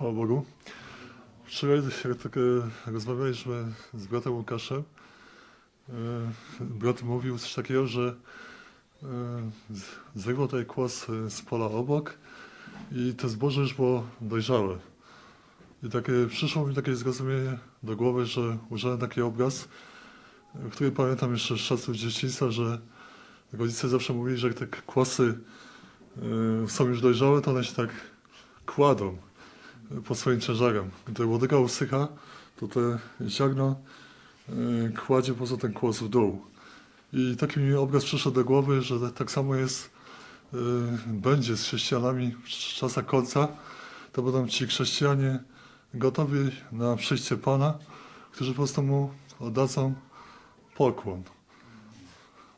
Chwała Bogu. Wczoraj, jak rozmawialiśmy z bratem Łukaszem, e, brat mówił coś takiego, że e, zerwał tutaj kłos e, z pola obok i to zboże już było dojrzałe. I takie, przyszło mi takie zrozumienie do głowy, że użyłem taki obraz, który pamiętam jeszcze z czasów dzieciństwa, że rodzice zawsze mówili, że te kłosy są już dojrzałe, to one się tak kładą pod swoim ciężarem. Gdy łodyga usycha, to te ziarno e, kładzie poza ten kłos w dół. I taki mi obraz przyszedł do głowy, że tak samo jest, e, będzie z chrześcijanami w czasach końca. To będą ci chrześcijanie gotowi na przyjście Pana, którzy po prostu Mu oddadzą pokłon.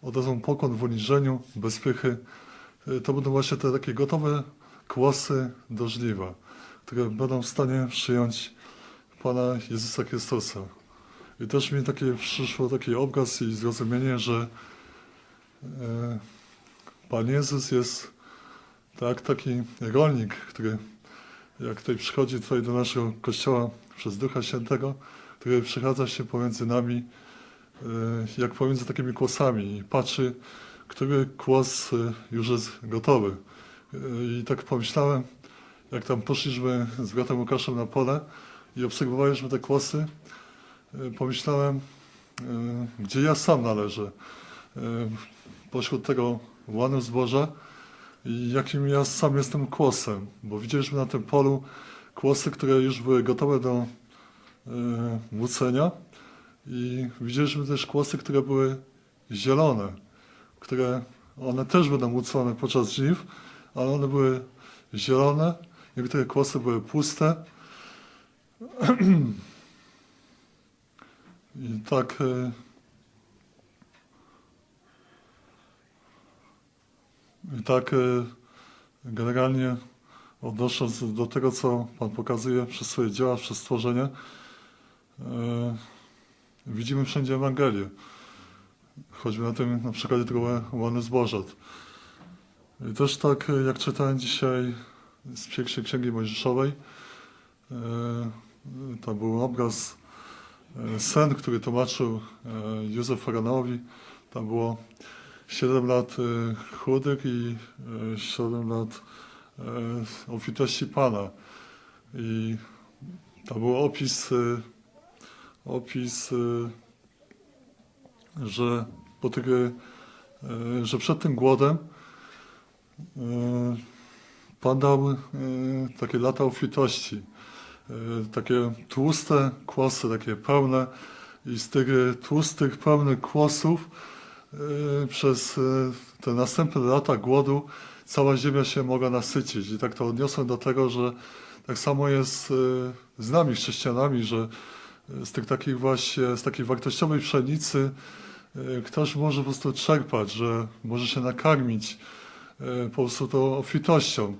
Oddadzą pokłon w uniżeniu, bez pychy. E, To będą właśnie te takie gotowe kłosy do żniwa które będą w stanie przyjąć Pana Jezusa Chrystusa. I też mi takie przyszło taki obraz i zrozumienie, że e, Pan Jezus jest tak taki rolnik, który jak tutaj przychodzi tutaj do naszego kościoła przez Ducha Świętego, który przechadza się pomiędzy nami e, jak pomiędzy takimi kłosami i patrzy, który kłos e, już jest gotowy. I tak pomyślałem, jak tam poszliśmy z bratem Łukaszem na pole i obserwowaliśmy te kłosy, y, pomyślałem, y, gdzie ja sam należę y, pośród tego łanu zboża i jakim ja sam jestem kłosem, bo widzieliśmy na tym polu kłosy, które już były gotowe do młócenia i widzieliśmy też kłosy, które były zielone, które one też będą młócone podczas żniw, ale one były zielone, Niektóre kłosy były puste. I tak. e, I tak e, generalnie odnosząc do tego, co Pan pokazuje przez swoje dzieła, przez stworzenie, e, widzimy wszędzie Ewangelię. Choćby na tym, na przykładzie tego łanu zbożat. I też tak, jak czytałem dzisiaj z pierwszej księgi Mojżeszowej. E, Tam był obraz, e, sen, który tłumaczył e, Józef Faraonowi. Tam było 7 lat chudych i e, 7 lat obfitości Pana. I tam był opis, opis, że po tych, że przed tym głodem e, Pan dał e, takie lata obfitości, e, takie tłuste kłosy, takie pełne. I z tych e, tłustych, pełnych kłosów przez te następne lata głodu cała ziemia się mogła nasycić. I tak to odniosłem do tego, że tak samo jest z nami, chrześcijanami, że z tych takich właśnie, z takiej wartościowej pszenicy ktoś może po prostu czerpać, że może się nakarmić po prostu tą obfitością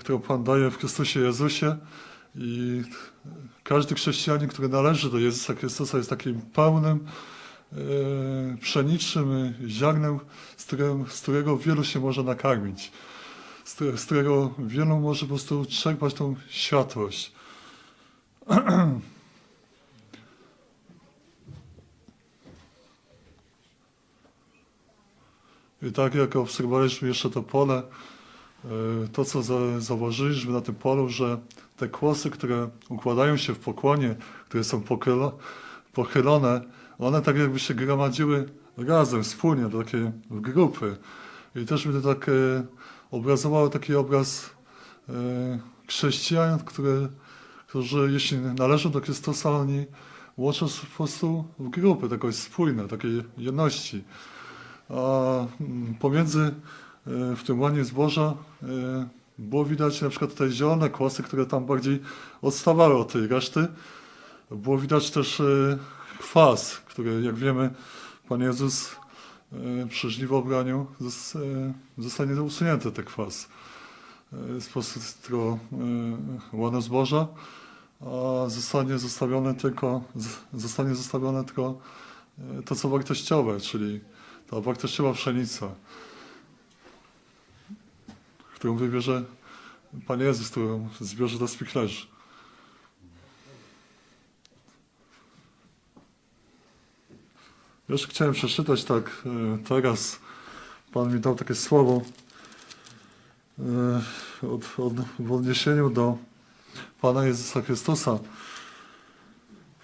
którą Pan daje w Chrystusie Jezusie. I każdy chrześcijanin, który należy do Jezusa Chrystusa, jest takim pełnym, e, pszenicznym ziarnem, z którego, z którego wielu się może nakarmić, z, z którego wielu może po prostu czerpać tą światłość. I tak jak obserwowaliśmy jeszcze to pole, E, to, co za- zauważyliśmy na tym polu, że te kłosy, które układają się w pokłonie, które są pochylo, pochylone, one tak jakby się gromadziły razem, wspólnie, do takie w grupy. I też mi to tak e, obrazowało taki obraz e, chrześcijan, które, którzy jeśli należą do Chrystusa, oni łączą się po prostu w grupy, takiej spójne, takiej jedności. A mm, pomiędzy e, w tym łanie zboża e, było widać na przykład te zielone kłosy, które tam bardziej odstawały od tej reszty. Było widać też e, kwas, który jak wiemy Pan Jezus e, przy żniwobraniu zos- zostanie usunięty ten kwas z tego łana zboża, a zostanie zostawione tylko, zostanie zostawione tylko to, co wartościowe, czyli ta wartościowa pszenica, którą wybierze Pan Jezus, którą w zbiorze do spichlerzy. Jeszcze chciałem przeczytać tak e, teraz. Pan mi dał takie słowo e, od, od, w odniesieniu do Pana Jezusa Chrystusa.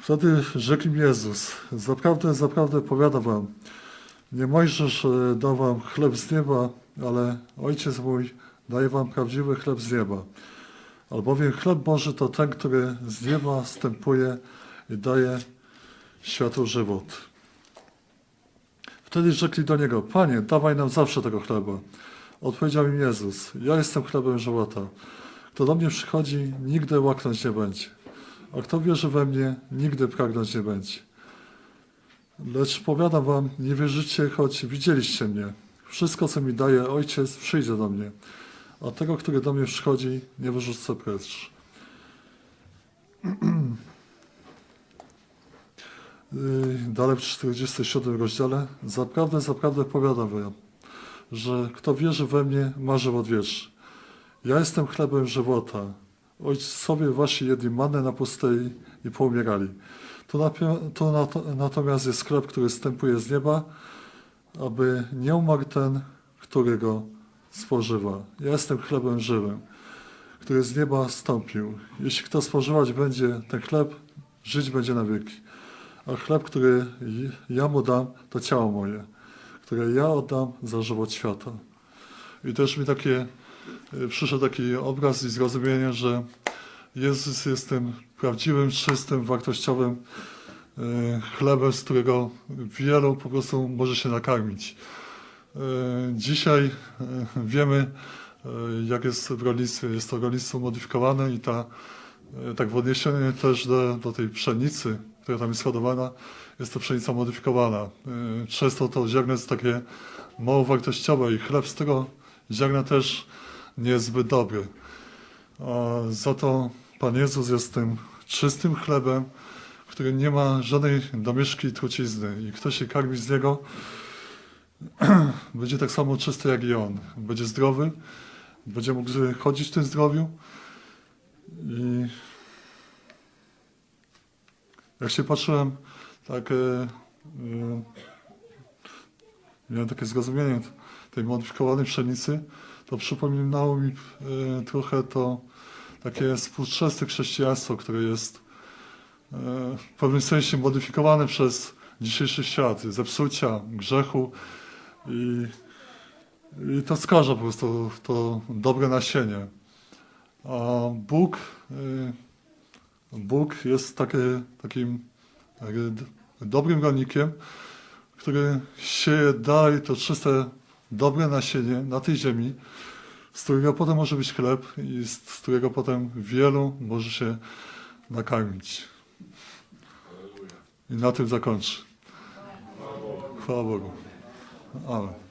Wtedy rzekł mi Jezus, zaprawdę, zaprawdę powiadam wam, nie Mojżesz e, dał wam chleb z nieba, ale Ojciec mój daje wam prawdziwy chleb z nieba. Albowiem chleb Boży to ten, który z nieba wstępuje i daje światu żywot. Wtedy rzekli do niego, Panie, dawaj nam zawsze tego chleba. Odpowiedział im Jezus, ja jestem chlebem żywota. Kto do mnie przychodzi, nigdy łaknąć nie będzie. A kto wierzy we mnie, nigdy pragnąć nie będzie. Lecz powiadam wam, nie wierzycie, choć widzieliście mnie. Wszystko, co mi daje Ojciec, przyjdzie do mnie. A tego, który do mnie przychodzi, nie wyrzucę precz. Dalej w 47 rozdziale. Zaprawdę, zaprawdę powiadam wam, że kto wierzy we mnie, ma żywot wieczny. Ja jestem chlebem żywota. Ojcowie wasi jedli manę na pustej i poumierali. To, to nat- natomiast jest chleb, który stępuje z nieba, aby nie umarł ten, który go spożywa. Ja jestem chlebem żywym, który z nieba stąpił. Jeśli kto spożywać będzie ten chleb, żyć będzie na wieki. A chleb, który ja mu dam, to ciało moje, które ja oddam za żywot świata. I też mi takie, y, przyszedł taki obraz i zrozumienie, że Jezus jest tym prawdziwym, czystym, wartościowym y, chlebem, z którego wielu po prostu może się nakarmić. Y, Dzisiaj y, wiemy, y, jak jest w rolnictwie. Jest to rolnictwo modyfikowane i ta, tak w odniesieniu też do, do tej pszenicy, która tam jest hodowana, jest to pszenica modyfikowana. Często to ziarno jest takie mało wartościowe i chleb z tego ziarna też nie jest zbyt dobry. A za to Pan Jezus jest tym czystym chlebem, który nie ma żadnej domieszki i trucizny. I kto się karmi z niego, będzie tak samo czysty jak i on. Będzie zdrowy, będzie mógł chodzić w tym zdrowiu. I jak się patrzyłem, tak e, e, miałem takie zrozumienie tej modyfikowanej pszenicy, to przypominało mi e, trochę to takie współczesne chrześcijaństwo, które jest w pewnym sensie modyfikowane przez dzisiejszy świat, zepsucia, grzechu i, i to skaża po prostu to dobre nasienie. A Bóg, e, Bóg jest takie, takim dobrym rolnikiem, który sieje dalej to czyste, dobre nasienie na tej ziemi, z którego potem może być chleb i z którego potem wielu może się nakarmić. I na tym zakończę. Chwała Bogu. Amen.